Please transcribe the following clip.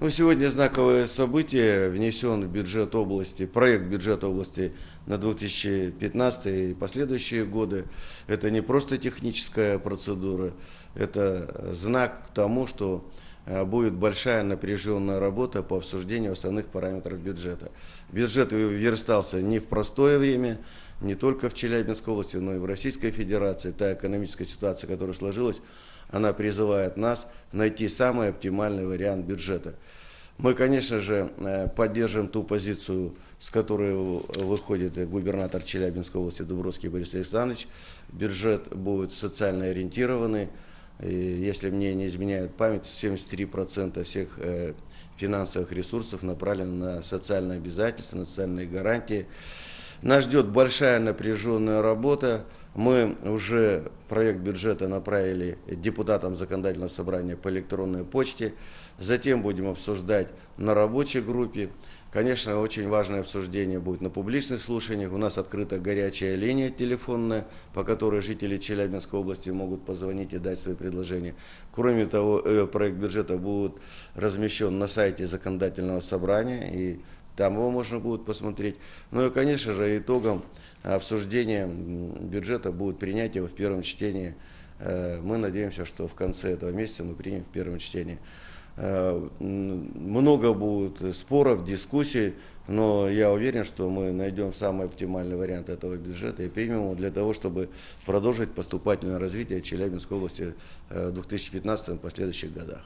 Ну, сегодня знаковое событие. Внесен в бюджет области, проект бюджета области на 2015 и последующие годы. Это не просто техническая процедура, это знак к тому, что э, будет большая напряженная работа по обсуждению основных параметров бюджета. Бюджет верстался не в простое время, не только в Челябинской области, но и в Российской Федерации. Та экономическая ситуация, которая сложилась, она призывает нас найти самый оптимальный вариант бюджета. Мы, конечно же, э, поддерживаем ту позицию, с которой выходит губернатор Челябинской области Дубровский Борис Александрович. Бюджет будет социально ориентированный. И, если мне не изменяет память, 73% всех э, финансовых ресурсов направлены на социальные обязательства, на социальные гарантии. Нас ждет большая напряженная работа. Мы уже проект бюджета направили депутатам законодательного собрания по электронной почте. Затем будем обсуждать на рабочей группе. Конечно, очень важное обсуждение будет на публичных слушаниях. У нас открыта горячая линия телефонная, по которой жители Челябинской области могут позвонить и дать свои предложения. Кроме того, э, проект бюджета будет размещен на сайте законодательного собрания и там его можно будет посмотреть. Ну и, конечно же, итогом обсуждения бюджета будет принятие его в первом чтении. Э, мы надеемся, что в конце этого месяца мы примем в первом чтении. Э, много будет споров, дискуссий, но я уверен, что мы найдем самый оптимальный вариант этого бюджета и примем его для того, чтобы продолжить поступательное развитие Челябинской области э, в 2015 и последующих годах.